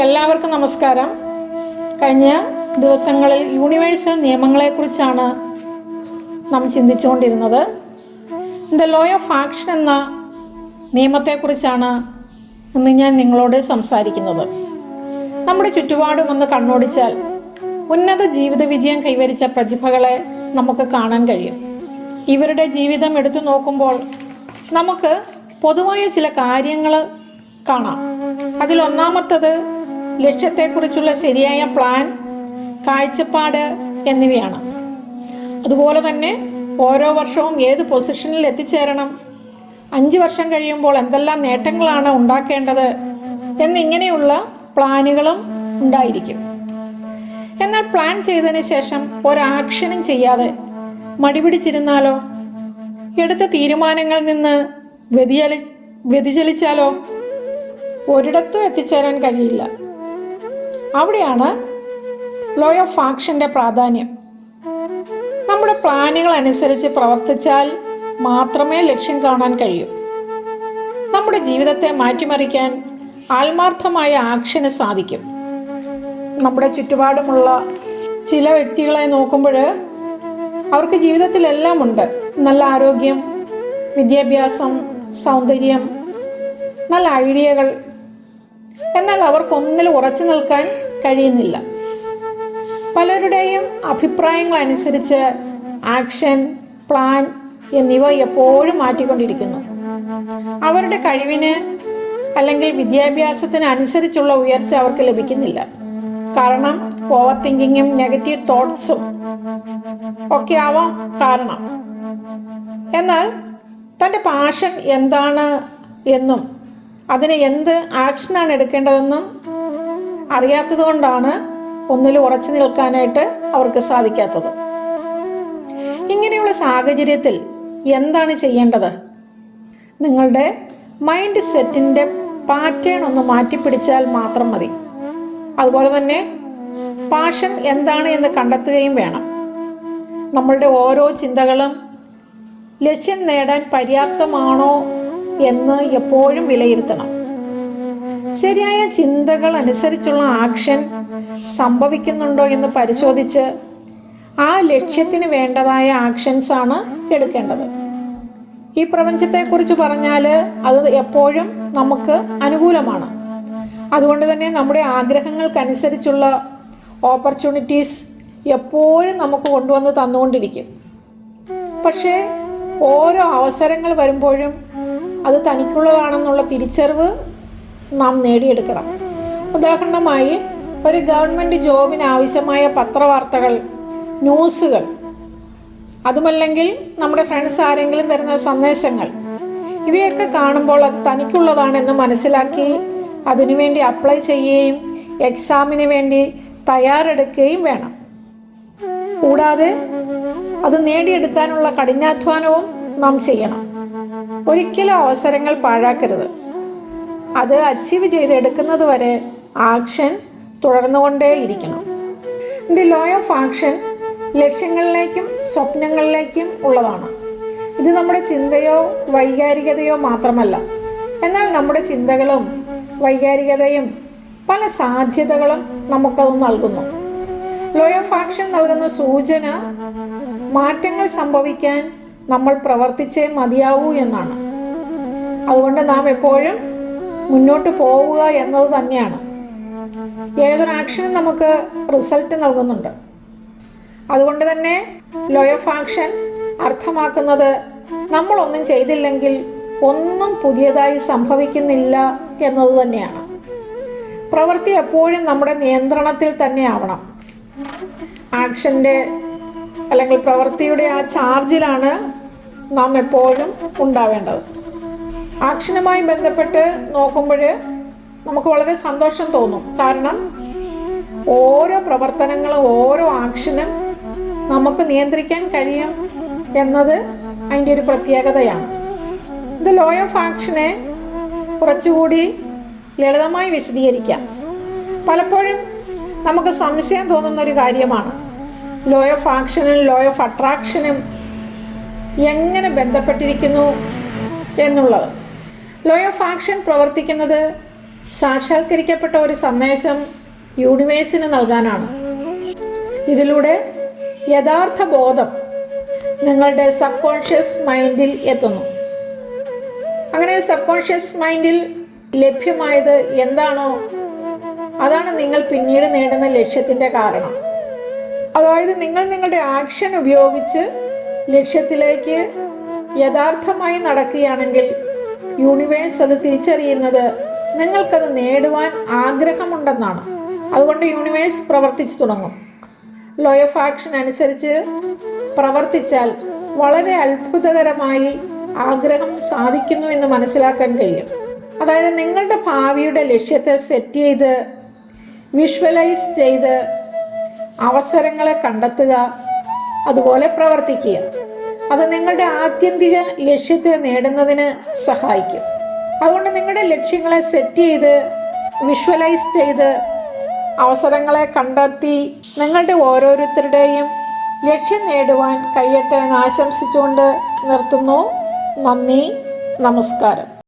എല്ലാവർക്കും നമസ്കാരം. കഴിഞ്ഞ ദിവസങ്ങളിൽ യൂണിവേഴ്സൽ നിയമങ്ങളെക്കുറിച്ചാണ് നാം ചിന്തിച്ചുകൊണ്ടിരുന്നത്. ദ ലോ ഓഫ് ആക്ഷൻ എന്ന നിയമത്തെക്കുറിച്ചാണ് ഇന്ന് ഞാൻ നിങ്ങളോട് സംസാരിക്കുന്നത്. നമ്മുടെ ചുറ്റുപാടും ഒന്ന് കണ്ണോടിച്ചാൽ ഉന്നത ജീവിത വിജയം കൈവരിച്ച പ്രതിഭകളെ നമുക്ക് കാണാൻ കഴിയും. ഇവരുടെ ജീവിതം എടുത്തു നോക്കുമ്പോൾ നമുക്ക് പൊതുവായ ചില കാര്യങ്ങൾ കാണാം. അതിലൊന്നാമത്തത് ലക്ഷ്യത്തെക്കുറിച്ചുള്ള ശരിയായ പ്ലാൻ കാഴ്ചപ്പാട് എന്നിവയാണ്. അതുപോലെ തന്നെ ഓരോ വർഷവും ഏത് പൊസിഷനിൽ എത്തിച്ചേരണം അഞ്ച് വർഷം കഴിയുമ്പോൾ എന്തെല്ലാം നേട്ടങ്ങളാണ് ഉണ്ടാക്കേണ്ടത് എന്നിങ്ങനെയുള്ള പ്ലാനുകളും ഉണ്ടായിരിക്കും. എന്നാൽ പ്ലാൻ ചെയ്തതിന് ശേഷം ഒരാക്ഷനും ചെയ്യാതെ മടിപിടിച്ചിരുന്നാലോ എടുത്ത തീരുമാനങ്ങളിൽ നിന്ന് വ്യതിചലി വ്യതിചലിച്ചാലോ? ഒരിടത്തും എത്തിച്ചേരാൻ കഴിയില്ല. അവിടെയാണ് ലോ ഓഫ് ആക്ഷന്റെ പ്രാധാന്യം. നമ്മുടെ പ്ലാനുകൾ അനുസരിച്ച് പ്രവർത്തിച്ചാൽ മാത്രമേ ലക്ഷ്യം കാണാൻ കഴിയൂ. നമ്മുടെ ജീവിതത്തെ മാറ്റിമറിക്കാൻ ആത്മാർത്ഥമായ ആക്ഷന് സാധിക്കും. നമ്മുടെ ചുറ്റുപാടുമുള്ള ചില വ്യക്തികളെ നോക്കുമ്പോൾ അവർക്ക് ജീവിതത്തിലെല്ലാം ഉണ്ട്. നല്ല ആരോഗ്യം വിദ്യാഭ്യാസം സൗന്ദര്യം നല്ല ഐഡിയകൾ. എന്നാൽ അവർക്കൊന്നിൽ ഉറച്ചു നിൽക്കാൻ കഴിയുന്നില്ല. പലരുടെയും അഭിപ്രായങ്ങൾ അനുസരിച്ച് ആക്ഷൻ പ്ലാൻ എന്നിവ എപ്പോഴും മാറ്റിക്കൊണ്ടിരിക്കുന്നു. അവരുടെ കഴിവിന് അല്ലെങ്കിൽ വിദ്യാഭ്യാസത്തിന് അനുസരിച്ചുള്ള ഉയർച്ച അവർക്ക് ലഭിക്കുന്നില്ല. കാരണം ഓവർ തിങ്കിങ്ങും നെഗറ്റീവ് തോട്ട്സും ഒക്കെ ആവാം കാരണം. എന്നാൽ തന്റെ പാഷൻ എന്താണ് എന്നും അതിന് എന്ത് ആക്ഷനാണ് എടുക്കേണ്ടതെന്നും അറിയാത്തതുകൊണ്ടാണ് ഒന്നിൽ ഉറച്ചു നിൽക്കാനായിട്ട് അവർക്ക് സാധിക്കാത്തത്. ഇങ്ങനെയുള്ള സാഹചര്യത്തിൽ എന്താണ് ചെയ്യേണ്ടത്? നിങ്ങളുടെ മൈൻഡ് സെറ്റിന്റെ പാറ്റേൺ ഒന്ന് മാറ്റിപ്പിടിച്ചാൽ മാത്രം മതി. അതുപോലെ തന്നെ പാഷൻ എന്താണ് എന്ന് കണ്ടെത്തുകയും വേണം. നമ്മളുടെ ഓരോ ചിന്തകളും ലക്ഷ്യം നേടാൻ പര്യാപ്തമാണോ എന്ന് എപ്പോഴും വിലയിരുത്തണം. ശരിയായ ചിന്തകൾ അനുസരിച്ചുള്ള ആക്ഷൻ സംഭവിക്കുന്നുണ്ടോ എന്ന് പരിശോധിച്ച് ആ ലക്ഷ്യത്തിന് വേണ്ടതായ ആക്ഷൻസ് ആണ് എടുക്കേണ്ടത്. ഈ പ്രപഞ്ചത്തെക്കുറിച്ച് പറഞ്ഞാൽ അത് എപ്പോഴും നമുക്ക് അനുകൂലമാണ്. അതുകൊണ്ട് തന്നെ നമ്മുടെ ആഗ്രഹങ്ങൾക്കനുസരിച്ചുള്ള ഓപ്പർച്യൂണിറ്റീസ് എപ്പോഴും നമുക്ക് കൊണ്ടുവന്ന് തന്നുകൊണ്ടിരിക്കും. പക്ഷേ ഓരോ അവസരങ്ങൾ വരുമ്പോഴും അത് തനിക്കുള്ളതാണെന്നുള്ള തിരിച്ചറിവ് നാം നേടിയെടുക്കണം. ഉദാഹരണമായി ഒരു ഗവൺമെന്റ് ജോബിന് ആവശ്യമായ പത്രവാർത്തകൾ ന്യൂസുകൾ അതുമല്ലെങ്കിൽ നമ്മുടെ ഫ്രണ്ട്സ് ആരെങ്കിലും തരുന്ന സന്ദേശങ്ങൾ. ഇവയൊക്കെ കാണുമ്പോൾ അത് തനിക്കുള്ളതാണെന്ന് മനസ്സിലാക്കി അതിനുവേണ്ടി അപ്ലൈ ചെയ്യുകയും എക്സാമിന് വേണ്ടി തയ്യാറെടുക്കുകയും വേണം. കൂടാതെ അത് നേടിയെടുക്കാനുള്ള കഠിനാധ്വാനവും നാം ചെയ്യണം. ഒരിക്കലും അവസരങ്ങൾ പാഴാക്കരുത്. അത് അച്ചീവ് ചെയ്തെടുക്കുന്നത് വരെ ആക്ഷൻ തുടർന്നുകൊണ്ടേയിരിക്കണം. ദി ലോ ഓഫ് ആക്ഷൻ ലക്ഷ്യങ്ങളിലേക്കും സ്വപ്നങ്ങളിലേക്കും ഉള്ളതാണ്. ഇത് നമ്മുടെ ചിന്തയോ വൈകാരികതയോ മാത്രമല്ല. എന്നാൽ നമ്മുടെ ചിന്തകളും വൈകാരികതയും പല സാധ്യതകളും നമുക്കത് നൽകുന്നു. ലോ ഓഫ് ആക്ഷൻ നൽകുന്ന സൂചന മാറ്റങ്ങൾ സംഭവിക്കാൻ നമ്മൾ പ്രവർത്തിച്ചേ മതിയാവൂ എന്നാണ്. അതുകൊണ്ട് നാം എപ്പോഴും മുന്നോട്ട് പോവുക എന്നത് തന്നെയാണ്. ഏതൊരു ആക്ഷനും നമുക്ക് റിസൾട്ട് നൽകുന്നുണ്ട്. അതുകൊണ്ട് തന്നെ ലോ ഓഫ് ആക്ഷൻ അർത്ഥമാക്കുന്നത് നമ്മളൊന്നും ചെയ്തില്ലെങ്കിൽ ഒന്നും പുതിയതായി സംഭവിക്കുന്നില്ല എന്നത് തന്നെയാണ്. പ്രവൃത്തി എപ്പോഴും നമ്മുടെ നിയന്ത്രണത്തിൽ തന്നെ ആവണം. ആക്ഷന്റെ അല്ലെങ്കിൽ പ്രവൃത്തിയുടെ ആ ചാർജിലാണ് നാം എപ്പോഴും ഉണ്ടാവേണ്ടത്. ആക്ഷനുമായി ബന്ധപ്പെട്ട് നോക്കുമ്പോൾ നമുക്ക് വളരെ സന്തോഷം തോന്നും. കാരണം ഓരോ പ്രവർത്തനങ്ങളും ഓരോ ആക്ഷനും നമുക്ക് നിയന്ത്രിക്കാൻ കഴിയും എന്നത് അതിന്റെ ഒരു പ്രത്യേകതയാണ്. ഇത് ലോ ഓഫ് ആക്ഷനെ കുറച്ചുകൂടി ലളിതമായി വിശദീകരിക്കാം. പലപ്പോഴും നമുക്ക് സംശയം തോന്നുന്ന ഒരു കാര്യമാണ് ലോ ഓഫ് ആക്ഷനും ലോ ഓഫ് അട്രാക്ഷനും എങ്ങനെ ബന്ധപ്പെട്ടിരിക്കുന്നു എന്നുള്ളത്. ലോ ഓഫ് ആക്ഷൻ പ്രവർത്തിക്കുന്നത് സാക്ഷാത്കരിക്കപ്പെട്ട ഒരു സന്ദേശം യൂണിവേഴ്സിന് നൽകാനാണ്. ഇതിലൂടെ യഥാർത്ഥ ബോധം നിങ്ങളുടെ സബ് കോൺഷ്യസ് മൈൻഡിൽ എത്തുന്നു. അങ്ങനെ സബ് കോൺഷ്യസ് മൈൻഡിൽ ലഭ്യമായത് എന്താണോ അതാണ് നിങ്ങൾ പിന്നീട് നേടുന്ന ലക്ഷ്യത്തിന്റെ കാരണം. അതായത് നിങ്ങൾ നിങ്ങളുടെ ആക്ഷൻ ഉപയോഗിച്ച് ലക്ഷ്യത്തിലേക്ക് യഥാർത്ഥമായി നടക്കുകയാണെങ്കിൽ യൂണിവേഴ്സ് അത് തിരിച്ചറിയുന്നത് നിങ്ങൾക്കത് നേടുവാൻ ആഗ്രഹമുണ്ടെന്നാണ്. അതുകൊണ്ട് യൂണിവേഴ്സ് പ്രവർത്തിച്ചു തുടങ്ങും. ലോ ഓഫ് ആക്ഷൻ അനുസരിച്ച് പ്രവർത്തിച്ചാൽ വളരെ അത്ഭുതകരമായി ആഗ്രഹം സാധിക്കുന്നു എന്ന് മനസ്സിലാക്കാൻ കഴിയും. അതായത് നിങ്ങളുടെ ഭാവിയുടെ ലക്ഷ്യത്തെ സെറ്റ് ചെയ്ത് വിഷ്വലൈസ് ചെയ്ത് അവസരങ്ങളെ കണ്ടെത്തുക അതുപോലെ പ്രവർത്തിക്കുക. അത് നിങ്ങളുടെ ആത്യന്തിക ലക്ഷ്യത്തെ നേടുന്നതിന് സഹായിക്കും. അതുകൊണ്ട് നിങ്ങളുടെ ലക്ഷ്യങ്ങളെ സെറ്റ് ചെയ്ത് വിഷ്വലൈസ് ചെയ്ത് അവസരങ്ങളെ കണ്ടെത്തി നിങ്ങളുടെ ഓരോരുത്തരുടെയും ലക്ഷ്യം നേടുവാൻ കഴിയട്ടെ എന്ന് ആശംസിച്ചുകൊണ്ട് നിർത്തുന്നു. നന്ദി നമസ്കാരം.